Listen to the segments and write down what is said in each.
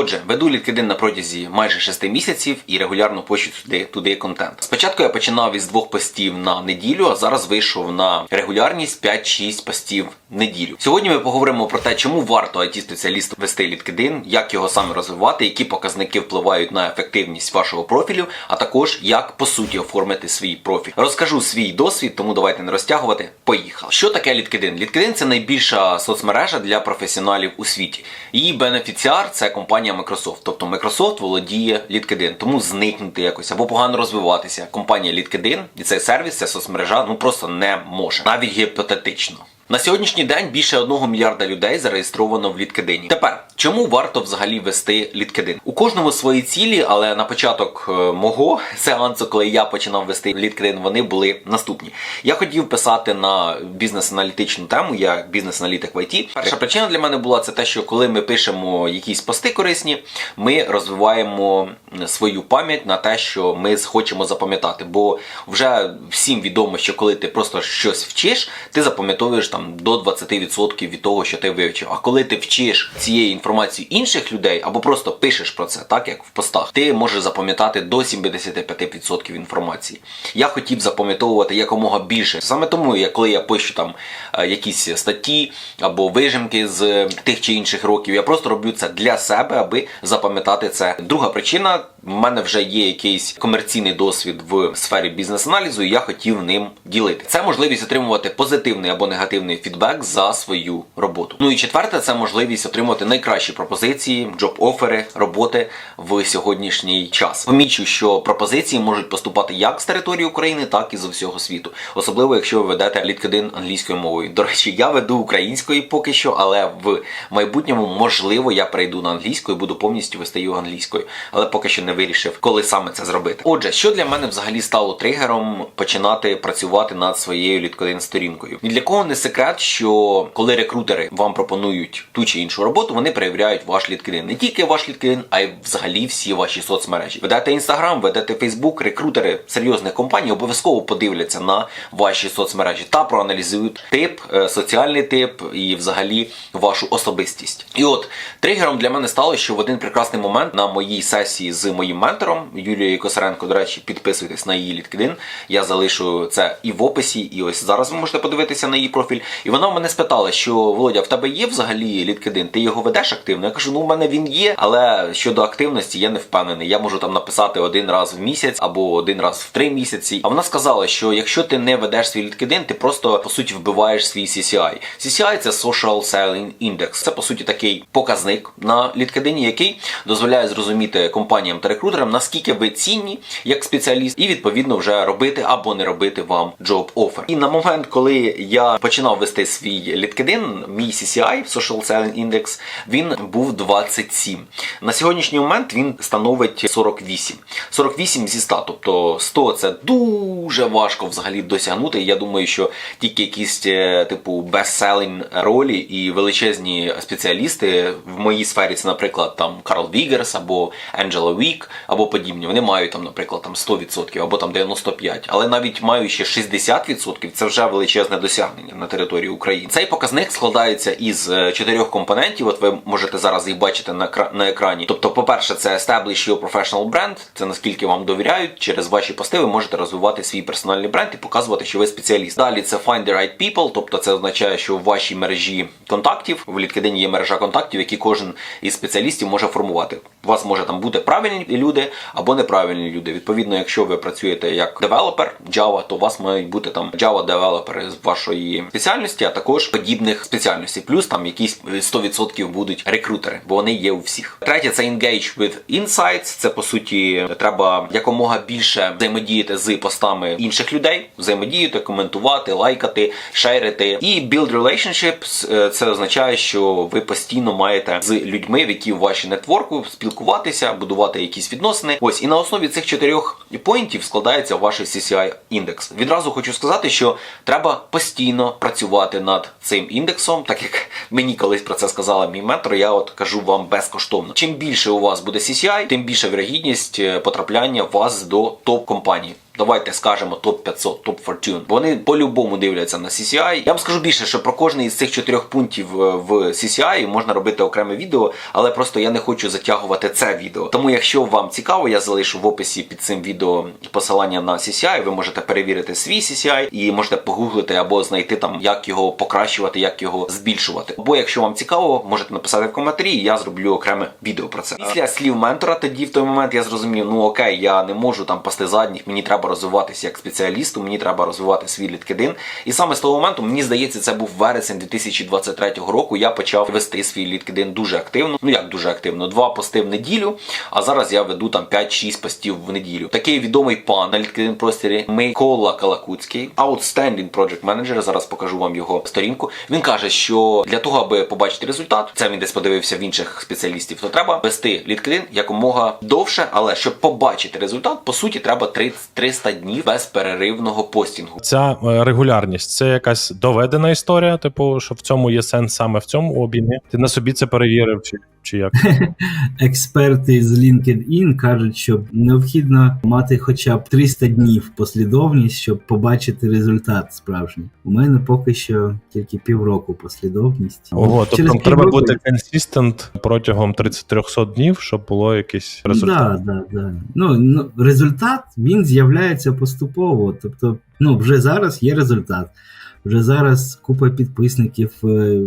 Отже, веду LinkedIn на протязі майже 6 місяців і регулярно пощу туди, туди контент. Спочатку я починав із двох постів на неділю, а зараз вийшов на регулярність 5-6 постів в неділю. Сьогодні ми поговоримо про те, чому варто it спеціалісту вести LinkedIn, як його саме розвивати, які показники впливають на ефективність вашого профілю, а також як по суті оформити свій профіль. Розкажу свій досвід, тому давайте не розтягувати. Поїхали. Що таке LinkedIn? LinkedIn – це найбільша соцмережа для професіоналів у світі. Її бенефіціар це компанія Microsoft. Тобто Microsoft володіє LinkedIn, тому зникнути якось або погано розвиватися. Компанія LinkedIn і цей сервіс, ця соцмережа, ну просто не може, навіть гіпотетично. На сьогоднішній день більше одного мільярда людей зареєстровано в LinkedIn. Тепер чому варто взагалі вести LinkedIn? У кожному свої цілі, але на початок е, мого сеансу, коли я починав вести LinkedIn, вони були наступні. Я хотів писати на бізнес-аналітичну тему, я бізнес-аналітик в IT. Перша причина для мене була це те, що коли ми пишемо якісь пости корисні, ми розвиваємо свою пам'ять на те, що ми хочемо запам'ятати. Бо вже всім відомо, що коли ти просто щось вчиш, ти запам'ятовуєш там до 20% від того, що ти вивчив. А коли ти вчиш цієї інформації інших людей або просто пишеш про це, так як в постах, ти можеш запам'ятати до 75% інформації. Я хотів запам'ятовувати якомога більше. Саме тому, я коли я пишу там е, якісь статті або вижимки з тих чи інших років, я просто роблю це для себе, аби запам'ятати це. Друга причина. В мене вже є якийсь комерційний досвід в сфері бізнес-аналізу, і я хотів ним ділити. Це можливість отримувати позитивний або негативний фідбек за свою роботу. Ну і четверте, це можливість отримати найкращі пропозиції, джоб-офери, роботи в сьогоднішній час. Помічу, що пропозиції можуть поступати як з території України, так і з всього світу, особливо якщо ви ведете LinkedIn англійською мовою. До речі, я веду українською поки що, але в майбутньому можливо я перейду на англійську і буду повністю вести його англійською, але поки що не вирішив, коли саме це зробити. Отже, що для мене взагалі стало тригером починати працювати над своєю LinkedIn сторінкою? Ні для кого не секрет, що коли рекрутери вам пропонують ту чи іншу роботу, вони перевіряють ваш LinkedIn. не тільки ваш LinkedIn, а й взагалі всі ваші соцмережі. Ведете Instagram, ведете Facebook, рекрутери серйозних компаній обов'язково подивляться на ваші соцмережі та проаналізують тип, е, соціальний тип і взагалі вашу особистість. І от тригером для мене стало, що в один прекрасний момент на моїй сесії з моїм ментором Юлією Косаренко, до речі, підписуйтесь на її LinkedIn. Я залишу це і в описі, і ось зараз ви можете подивитися на її профіль. І вона в мене спитала, що Володя, в тебе є взагалі LinkedIn? Ти його ведеш активно? Я кажу, ну в мене він є, але щодо активності я не впевнений. Я можу там написати один раз в місяць або один раз в три місяці. А вона сказала, що якщо ти не ведеш свій LinkedIn, ти просто по суті вбиваєш свій CCI. CCI – це Social Selling Index. Це по суті такий показник на LinkedIn, який дозволяє зрозуміти компаніям та рекрутерам, наскільки ви цінні як спеціаліст, і відповідно вже робити або не робити вам job offer. І на момент, коли я починав вести свій LinkedIn, мій CCI, Social Selling Index, він був 27. На сьогоднішній момент він становить 48. 48 зі 100. Тобто 100 це дуже важко взагалі досягнути. Я думаю, що тільки якісь е, типу бестселінг ролі і величезні спеціалісти в моїй сфері, це, наприклад, там Карл Вігерс або Анджела Вік, або подібні. Вони мають там, наприклад, там 100% або там 95%. Але навіть маючи 60%, це вже величезне досягнення на території України. Цей показник складається із е, чотирьох компонентів. От ви можете зараз їх бачити на кра- на екрані. Тобто, по-перше, це establish your professional brand, це наскільки вам довіряють. Через ваші пости ви можете розвивати свій персональний бренд і показувати, що ви спеціаліст. Далі це find the right people, тобто це означає, що в вашій мережі контактів в LinkedIn є мережа контактів, які кожен із спеціалістів може формувати. У вас може там бути правильні люди або неправильні люди. Відповідно, якщо ви працюєте як девелопер Java, то у вас мають бути там Java девелопери з вашої спеціальності, а також подібних спеціальностей. Плюс там якісь 100% будуть рекрутери, бо вони є у всіх. Третє це engage with insights. Це по суті треба якомога більше взаємодіяти з постами інших людей, взаємодіяти, коментувати, лайкати, шерити. І build relationships – це означає, що ви постійно маєте з людьми, в які в вашій нетворку спілкуватися, будувати якісь відносини. Ось і на основі цих чотирьох поінтів складається ваш CCI індекс. Відразу хочу сказати, що треба постійно працювати над цим індексом, так як мені колись про це сказала мій ментор. Я от кажу вам безкоштовно. Чим більше у вас буде CCI, тим більша вірогідність е, потрапляння вас до топ компаній. Давайте скажемо топ 500, топ Fortune. Вони по-любому дивляться на CCI. Я вам скажу більше, що про кожний із цих чотирьох пунктів е, в CCI можна робити окреме відео, але просто я не хочу затягувати це відео. Тому, якщо вам цікаво, я залишу в описі під цим відео посилання на CCI. Ви можете перевірити свій CCI і можете погуглити або знайти там, як його покращувати, як його збільшувати. Або якщо вам цікаво, можете написати в коментарі, і я зроблю окреме відео про це. Після слів ментора, тоді в той момент я зрозумів, ну окей, я не можу там пасти задніх, мені треба розвиватися як спеціалісту, мені треба розвивати свій LinkedIn. І саме з того моменту, мені здається, це був вересень 2023 року. Я почав вести свій LinkedIn дуже активно. Ну як дуже активно, два пости в неділю. А зараз я веду там 5-6 постів в неділю. Такий відомий пан на LinkedIn просторі Микола Калакуцький, Outstanding Project Manager. Зараз покажу вам його сторінку. Він каже, що для того, аби побачити результат, це він десь подивився в інших спеціалістів, то треба вести LinkedIn якомога довше, але щоб побачити результат, по суті, треба 30 300 днів безперервного постінгу. Ця е, регулярність це якась доведена історія, типу, що в цьому є сенс саме в цьому обіймі. Ти на собі це перевірив, чи, чи як? Експерти з LinkedIn кажуть, що необхідно мати хоча б 300 днів послідовність, щоб побачити результат справжній. У мене поки що тільки півроку послідовність. Ого, тобто Через треба півроку- бути консистент протягом 30-300 днів, щоб було якийсь результат. Да, да, да. Ну, ну, результат він з'являється поступово. Тобто, ну, вже зараз є результат. Вже зараз купа підписників, е,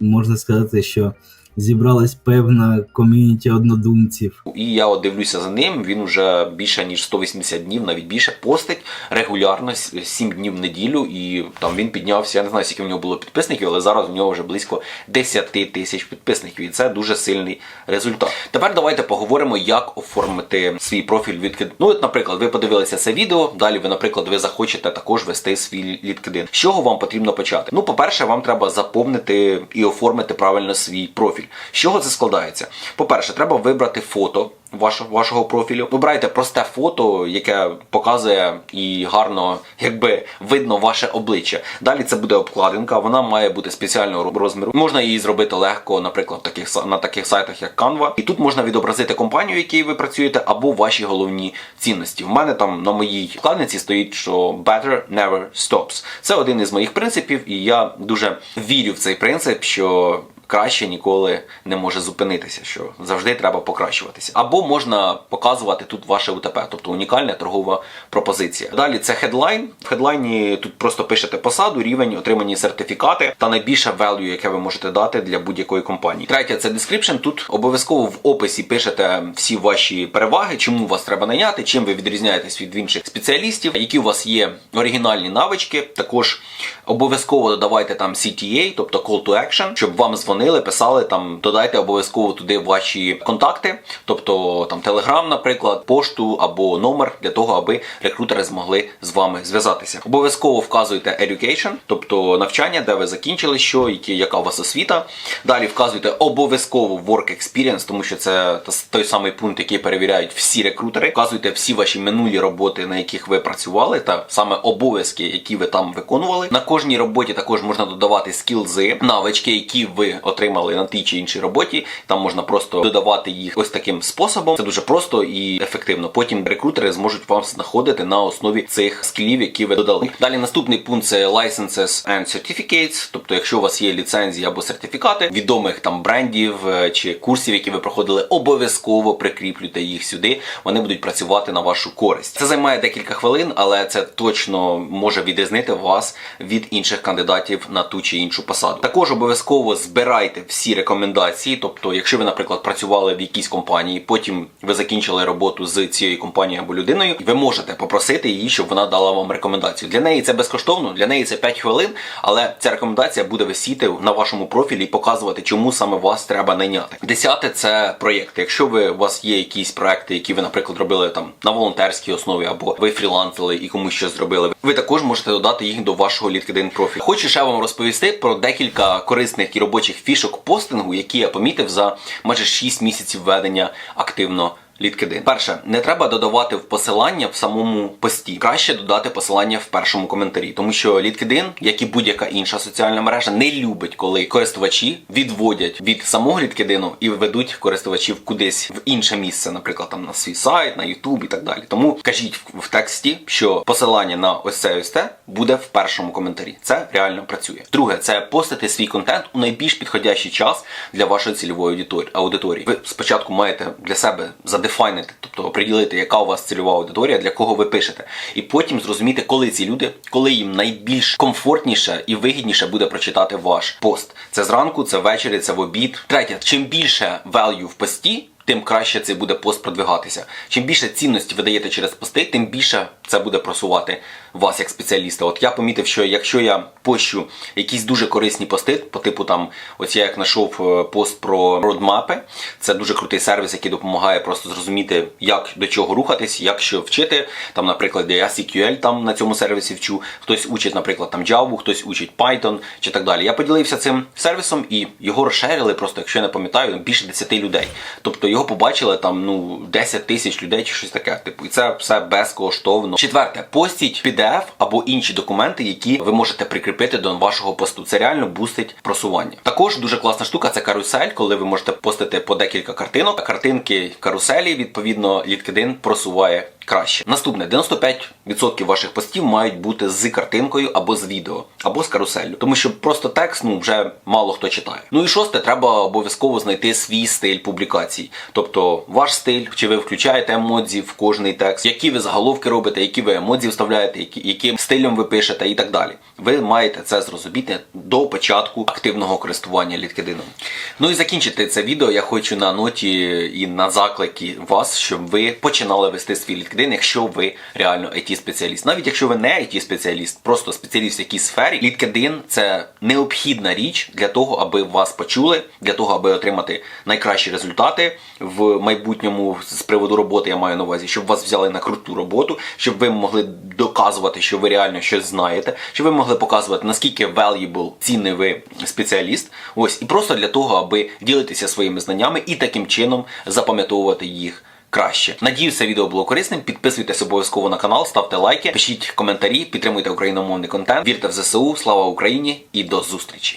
можна сказати, що зібралась певна ком'юніті однодумців. І я дивлюся за ним. Він уже більше ніж 180 днів, навіть більше постить регулярно 7 днів в неділю. І там він піднявся. Я не знаю, скільки в нього було підписників, але зараз у нього вже близько 10 тисяч підписників. І це дуже сильний результат. Тепер давайте поговоримо, як оформити свій профіль LinkedIn. Ну, от, наприклад, ви подивилися це відео. Далі ви, наприклад, ви захочете також вести свій LinkedIn. З чого вам потрібно почати? Ну, по-перше, вам треба заповнити і оформити правильно свій профіль. З чого це складається? По-перше, треба вибрати фото вашого, вашого профілю. Вибирайте просте фото, яке показує і гарно, якби видно ваше обличчя. Далі це буде обкладинка, вона має бути спеціального розміру. Можна її зробити легко, наприклад, таких на таких сайтах, як Canva. І тут можна відобразити компанію, в якій ви працюєте, або ваші головні цінності. В мене там на моїй вкладниці стоїть, що better never stops. Це один із моїх принципів, і я дуже вірю в цей принцип, що краще ніколи не може зупинитися, що завжди треба покращуватися. Або можна показувати тут ваше УТП, тобто унікальна торгова пропозиція. Далі це хедлайн. В хедлайні тут просто пишете посаду, рівень, отримані сертифікати та найбільше value, яке ви можете дати для будь-якої компанії. Третє це description. Тут обов'язково в описі пишете всі ваші переваги, чому вас треба найняти, чим ви відрізняєтесь від інших спеціалістів, які у вас є оригінальні навички. Також обов'язково додавайте там CTA, тобто call to action, щоб вам дзвонили, писали там, додайте обов'язково туди ваші контакти, тобто там Telegram, наприклад, пошту або номер для того, аби рекрутери змогли з вами зв'язатися. Обов'язково вказуйте education, тобто навчання, де ви закінчили, що які, яка у вас освіта. Далі вказуйте обов'язково work experience, тому що це той самий пункт, який перевіряють всі рекрутери. Вказуйте всі ваші минулі роботи, на яких ви працювали, та саме обов'язки, які ви там виконували. На кожній роботі також можна додавати скілзи, навички, які ви отримали на тій чи іншій роботі. Там можна просто додавати їх ось таким способом. Це дуже просто і ефективно. Потім рекрутери зможуть вас знаходити на основі цих скілів, які ви додали. Далі наступний пункт це licenses and certificates. Тобто, якщо у вас є ліцензії або сертифікати відомих там брендів е, чи курсів, які ви проходили, обов'язково прикріплюйте їх сюди. Вони будуть працювати на вашу користь. Це займає декілька хвилин, але це точно може відрізнити вас від інших кандидатів на ту чи іншу посаду. Також обов'язково збирайте всі рекомендації. Тобто, якщо ви, наприклад, працювали в якійсь компанії, потім ви закінчили роботу з цією компанією або людиною, ви можете попросити її, щоб вона дала вам рекомендацію. Для неї це безкоштовно, для неї це 5 хвилин, але ця рекомендація буде висіти на вашому профілі і показувати, чому саме вас треба найняти. Десяте це проєкти. Якщо ви у вас є якісь проекти, які ви, наприклад, робили там на волонтерській основі, або ви фрілансили і комусь щось зробили, ви також можете додати їх до вашого LinkedIn профіль. Хочу ще вам розповісти про декілька корисних і робочих фішок постингу, які я помітив за майже 6 місяців ведення активно LinkedIn. Перше, не треба додавати в посилання в самому пості. Краще додати посилання в першому коментарі, тому що LinkedIn, як і будь-яка інша соціальна мережа, не любить, коли користувачі відводять від самого LinkedIn і ведуть користувачів кудись в інше місце, наприклад, там на свій сайт, на YouTube і так далі. Тому кажіть в, тексті, що посилання на ось це ось те буде в першому коментарі. Це реально працює. Друге, це постити свій контент у найбільш підходящий час для вашої цільової аудиторії. Ви спочатку маєте для себе задефайнити, тобто оприділити, яка у вас цільова аудиторія, для кого ви пишете, і потім зрозуміти, коли ці люди, коли їм найбільш комфортніше і вигідніше буде прочитати ваш пост. Це зранку, це ввечері, це в обід. Третє, чим більше value в пості. Тим краще цей буде пост продвигатися. Чим більше цінності ви даєте через пости, тим більше це буде просувати вас як спеціаліста. От я помітив, що якщо я пощу якісь дуже корисні пости, по типу там, ось я як знайшов е, пост про родмапи, це дуже крутий сервіс, який допомагає просто зрозуміти, як до чого рухатись, як що вчити. Там, наприклад, я SQL там на цьому сервісі вчу, хтось учить, наприклад, там Java, хтось учить Python чи так далі. Я поділився цим сервісом і його розширили просто, якщо я не пам'ятаю, більше 10 людей. Тобто його побачили там ну 10 тисяч людей чи щось таке. Типу, і це все безкоштовно. Четверте, постіть PDF або інші документи, які ви можете прикріпити до вашого посту. Це реально бустить просування. Також дуже класна штука це карусель, коли ви можете постити по декілька картинок. Картинки каруселі, відповідно, LinkedIn просуває краще. Наступне 95% ваших постів мають бути з картинкою або з відео, або з каруселлю. Тому що просто текст ну вже мало хто читає. Ну і шосте, треба обов'язково знайти свій стиль публікацій. Тобто ваш стиль, чи ви включаєте емодзі в кожний текст, які ви заголовки робите, які ви емодзі вставляєте, які, яким стилем ви пишете і так далі. Ви маєте це зрозуміти до початку активного користування LinkedIn. Ну і закінчити це відео я хочу на ноті і на заклики вас, щоб ви починали вести свій LinkedIn, якщо ви реально it спеціаліст Навіть якщо ви не it спеціаліст просто спеціаліст в якійсь сфері, LinkedIn – це необхідна річ для того, аби вас почули, для того, аби отримати найкращі результати в майбутньому з приводу роботи. Я маю на увазі, щоб вас взяли на круту роботу, щоб ви могли доказувати, що ви реально щось знаєте, щоб ви могли показувати наскільки valuable, цінний ви спеціаліст. Ось і просто для того, аби ділитися своїми знаннями і таким чином запам'ятовувати їх. Краще. Надіюсь, це відео було корисним. Підписуйтесь обов'язково на канал, ставте лайки, пишіть коментарі, підтримуйте україномовний контент, вірте в ЗСУ, слава Україні і до зустрічі!